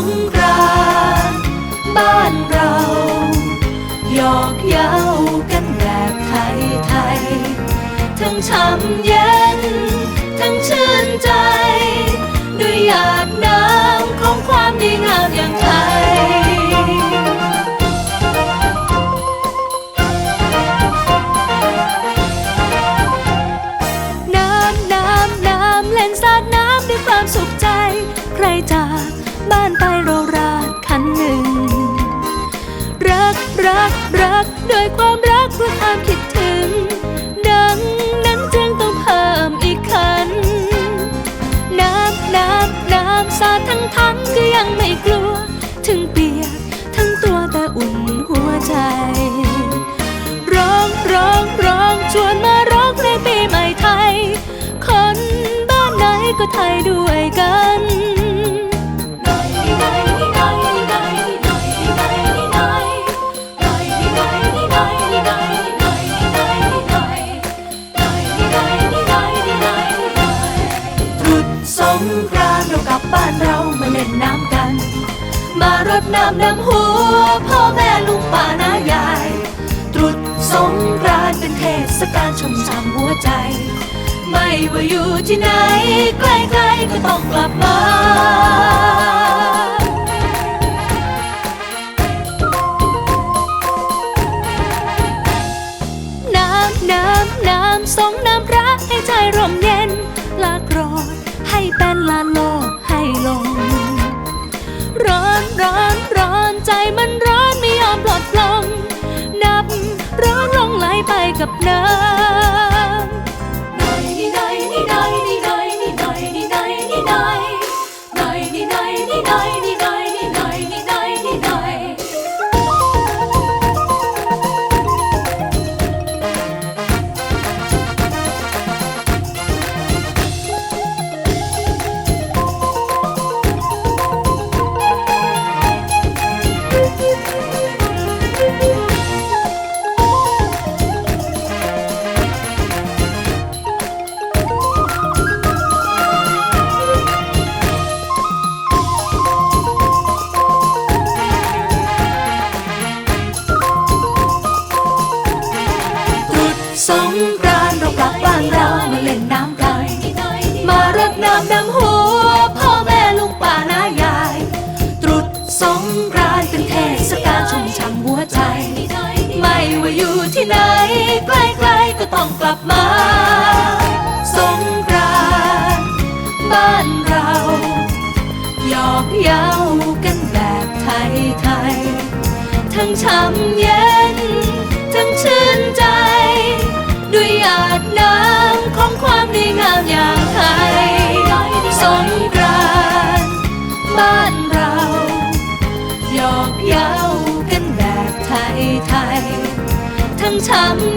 งกรานบ้านเราหยอกเย้ากันแบบไทยๆทย ทั้งช้ำเย็น บ้านไปเราราดคันหนึ่ง รักรักรักด้วยความรักด้วยความคิดถึง ดังนั้นจึงต้องเพิ่มอีกคัน น้ำน้ำน้ำสาดทั้งทั้งก็ยังไม่กลัว ถึงเปียกทั้งตัวแต่อุ่นหัวใจ ร้องร้องร้องชวนมาร้องเพลงปีใหม่ไทย คนบ้านไหนก็ไทยด้วย กรานเรากลับบ้านเรามาเล่นน้ำกัน มารดน้ำดำหัว พ่อแม่ลุงป้าน้ายาย ตรุษสงกรานเป็นเทศกาลชมช่ำหัวใจ ไม่ว่าอยู่ที่ไหนใกล้ๆก็ต้องกลับมาน้ำน้ำน้ำสงน้ำพระให้ใจร่มเย็นลากรธ ให้เป็นลาโลกให้ลง ร้อนร้อนร้อนใจมันร้อนไม่ยอมปลดปลงนับร้อนลงไหลไปกับน้ำ ลับมาสงกรานบ้านเราหยอกเย้ากันแบบไทยๆทั้งช่ำเย็น ทั้งชื่นใจ ด้วยหยาดน้ำของความดีงามอย่างไทยสงกรานบ้านเราหยอกเย้ากันแบบไทยๆทั้งช่ำ